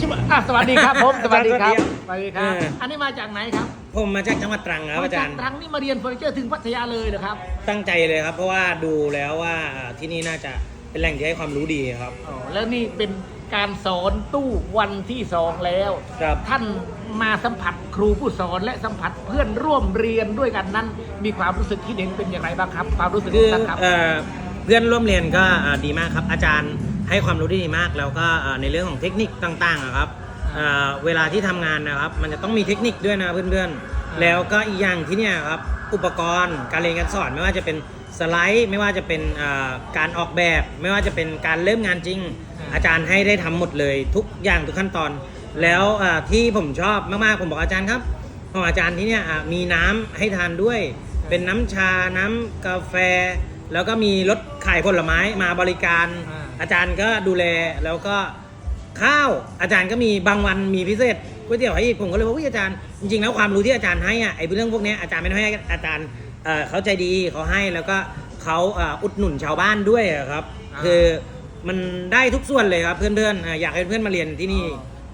ชื่อว่าอะสวัสดีครับผมสวัสดีครับสสวัวัสสดีดีคครัรับบอันนี้มาจากไหนครับผมมาจากจังหวัดตรังครับอาจารย์มจกตรังนี่มาเรียนเฟอร์นิเจอร์ถึงพัทยาเลยเหรอครับ ตั้งใจเลยครับ เพราะว่าดูแล้วว่าที่นี่น่าจะเป็นแหล่งที่ให้ความรู้ดีครับอ๋อแล้วนี่เป็นการสอนตู้วันที่สองแล้วครับท่านมาสัมผัสครูผู้สอนและสัมผัสเพื่อนร่วมเรียนด้วยกันนั้น มีความรู้สึกคิดเห็นเป็นอย่างไรบ้างครับ ความรู้สึกคือของท่านครับเอ่อเพื่อนร่วมเรียนก็อ่าดีมากครับ อาจารย์ ให้ความรู้ที่ดีมากแล้วก็อ่าในเรื่องของเทคนิคต่างๆอะครับอ่าเวลาที่ทำงานนะครับ มันจะต้องมีเทคนิคด้วยนะเพื่อนๆ แล้วก็อีกอย่างที่เนี่ยครับอุปกรณ์การเรียนการสอนไม่ว่าจะเป็นสไลด์ไม่ว่าจะเป็นอ่าการออกแบบ ไม่ว่าจะเป็นการเริ่มงานจริงอ่าอาจารย์ให้ได้ทำหมดเลย ทุกอย่างทุกขั้นตอน แล้วอ่าที่ผมชอบมากๆผมบอกอาจารย์ครับของอาจารย์ที่เนี่ยอะมีน้ำให้ทานด้วย เป็นน้ำชาน้ำกาแฟ แล้วก็มีรถขายผลไม้มาบริการ อาจารย์ก็ดูแลแล้วก็ข้าวอาจารย์ก็มีบางวันมีพิเศษก๋วยเตี๋ยวให้อีกผมก็เลยว่าอุ๊ยอาจารย์จริงๆแล้วความรู้ที่อาจารย์ให้อะไอ้เรื่องพวกนี้อาจารย์ไม่ได้ให้อาจารย์เขาใจดีเขาให้แล้วก็เขาอุดหนุนชาวบ้านด้วยครับ คือมันได้ทุกส่วนเลยครับเพื่อนๆอยากให้เพื่อนมาเรียนที่นี่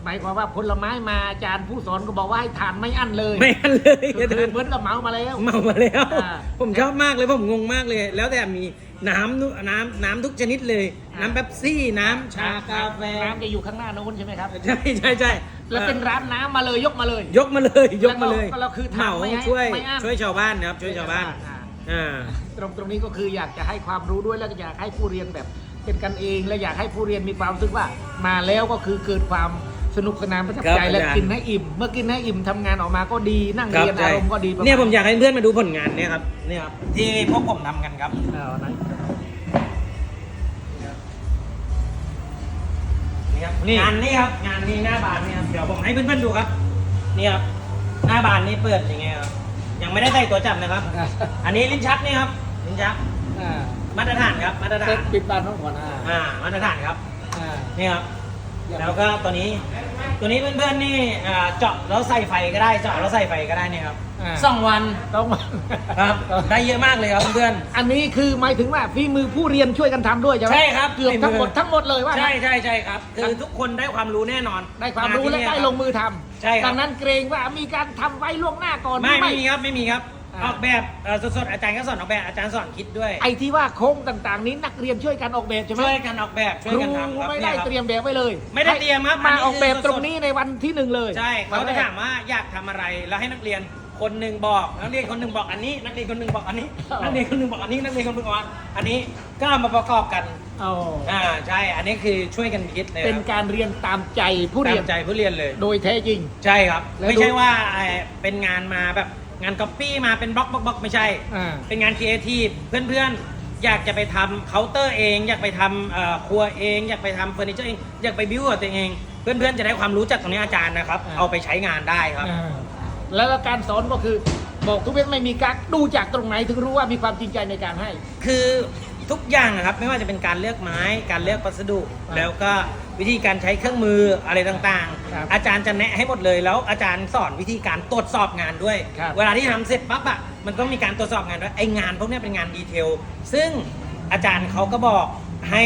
หมายความว่าผลไม้มาอาจารย์ผู้สอนก็บอกว่าให้ทานไม่อั้นเลยไม่อันเลยก็อาจาคือรย์เหมือนกับเหมามาแล้ว เมามาแล้ว อ่า ผมชอบมากเลยผมงงมากเลย แล้วแต่มีน้ำนุน้ำน้ำทุกชนิดเลยอ่าน้ำเป๊ปซี่น้ำชากาแฟน้ำจะอยู่ข้างหน้าโน้นใช่ไหมครับ ใช่ใช่ใช่แล้วเป็นร้านน้ำมาเลยยกมาเลย ยกมาเลยยกมาเลยแล้วก็เราคือเหมาทำไม่ให้ช่วยไม่อั้น ช่วยชาวบ้านนะครับช่วยชาวบ้านอ่าอ่า ตรงตรงนี้ก็คืออยากจะให้ความรู้ด้วยแล้วก็อยากให้ผู้เรียนแบบเป็นกันเอง และอยากให้ผู้เรียนมีความรู้สึกว่ามาแล้วก็คือเกิดความ สนุกสนานประทับใจครับและอาจารย์ กินให้อิ่ม เมื่อกินให้อิ่มทำงานออกมาก็ดีนั่งครับเรียนใช่อารมณ์ก็ดีประณเนี่ยผมอยากให้เพื่อนมาดูผลงานเนี่ยครับเนี่ยครับที่พวกผมทำกันครับ เอาไหนนี่ครับนี่งานนี่ครับงานนี้หน้าบานนี่ครับเดี๋ยวผมให้เพื่อนๆดูครับนี่ครับหน้าบานนี่เปิดอย่างเงี้ยครับยังไม่ได้ใส่ตัวจับนะครับ อ่าอันนี้ลิ้นชักนี่ครับลิ้นชักอ่ามาตรฐานครับมาตรฐาเซ็นตปิดบานทั้งหมดอ่าอ่ามาตรฐานครับอ่านี่ครับ แล้วก็ตัวนี้ ตัวนี้เพื่อนๆนี่อ่าเจาะแล้วใส่ไฟก็ได้ เจาะแล้วใส่ไฟก็ได้เนี่ยครับาสองวันต้องมาครับได้เยอะมากเลยครับเพื่อน อันนี้คือหมายถึงว่าฝีมือผู้เรียนช่วยกันทำด้วยใช่ไหมใช่ครับเกือบฝีมือทั้งหมดทั้งหมดเลยว่าใช่ใช่ใช่ครับ คือทุกคนได้ความรู้แน่นอนได้ความรู้และที่ได้เนี่ยลงมือทำใช่ครับดังนั้นเกรงว่ามีการทำไว้ล่วงหน้าก่อนหไม่รือไม่มีครับไม่มีครับ อ่าออกแบบเอ่อสดๆอาจารย์ก็สอนออกแบบอาจารย์สอนคิดด้วยไอ้ที่ว่าโค้งต่างๆ นี้นักเรียนช่วยกันออกแบบใช่ไหมช่วยกันออกแบบช่วยครูกันทำครับไม่ได้นี่ครับเตรียมแบบไว้เลยไม่ได้เตรียมครับมาอันนี้ออกแบบคือสดๆตรงนี้ในวันที่หนึ่งเลยใช่วัเขานแรจะกถามว่าอยากทำอะไรแล้วให้นักเรียนคนหนึ่งบอกนักเรียนคนหนึ่งบอกอันนี้นักเรียนคนหนึ่งบอกอันนี้อ๋อนักเรียนคนหนึ่งบอกอันนี้นักเรียนคนหนึ่งบอกอันนี้ก็เอามาประกอบกันเอาอ่าใช่อันนี้คือช่วยกันคิดเลยเป็นครับการเรียนตามใจผู้เรียนตามใจผู้เรียนเลย โดยแท้จริง ใช่ครับ แล้วไม่ดู ใช่ว่าเอ่อเป็นงานมาแบบ งานก๊อปปี้มาเป็นบล็อกบล็อกบล็อกไม่ใช่ อ่า เป็นงานครีเอทีฟเพื่อนๆ อยากจะไปทำเคาน์เตอร์เอง อยากไปทำเอ่อครัวเอง อยากไปทำเฟอร์นิเจอร์เอง อยากไปบิวกับตัวเอง เพื่อนๆ จะได้ความรู้จากตรงนี้อาจารย์นะครับ อ่า เอาไปใช้งานได้ครับ อ่าแล้วการสอนก็คือ บอกทุกเว้นไม่มีกักดูจากตรงไหนถึงรู้ว่ามีความจริงใจในการให้ คือ ทุกอย่างนะครับไม่ว่าจะเป็นการเลือกไม้ การเลือกวัสดุครับแล้วก็วิธีการใช้เครื่องมืออะไรต่างครับๆ อาจารย์จะแนะให้หมดเลยแล้วอาจารย์สอนวิธีการตรวจสอบงานด้วย ครับ เวลาที่ทำเสร็จปั๊บอะมันต้องมีการตรวจสอบงานด้วยไองานพวกเนี้ยเป็นงานดีเทลซึ่งอาจารย์เขาก็บอกให้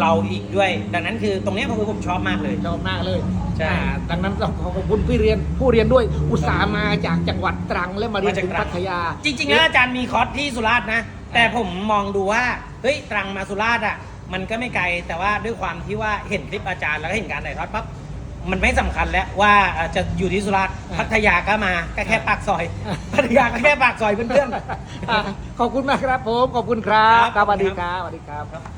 เราอีกด้วย ดังนั้นคือตรงเนี้ยผมผมชอบมากเลย ชอบมากเลยใช่อ่าดังนั้นต้องขอขอบคุณผู้เรียนผู้เรียนด้วยอุตส่าห์มาจากจังหวัดตรังและมาเรียนถึงพัทยาจริงๆแล้วอาจารย์มีคอร์สที่สุราษฎร์นะ แต่ผมมองดูว่าเฮ้ยตรังมาสุราษฎร์อะมันก็ไม่ไกลแต่ว่าด้วยความที่ว่าเห็นคลิปอาจารย์แล้วก็เห็นการถ่ายทอดปั๊บมันไม่สำคัญแล้วว่าอ่าจะอยู่ที่สุราษฎร์อ่าพัทยาก็มาก็แค่ปากซอยอ่าพัทยาก็แค่ปากซอยเพื่อนอะขอบคุณมากครับผมขอบคุณครับครับครับสวัสดีขอบคุณคครัรับบสวัสดีครับ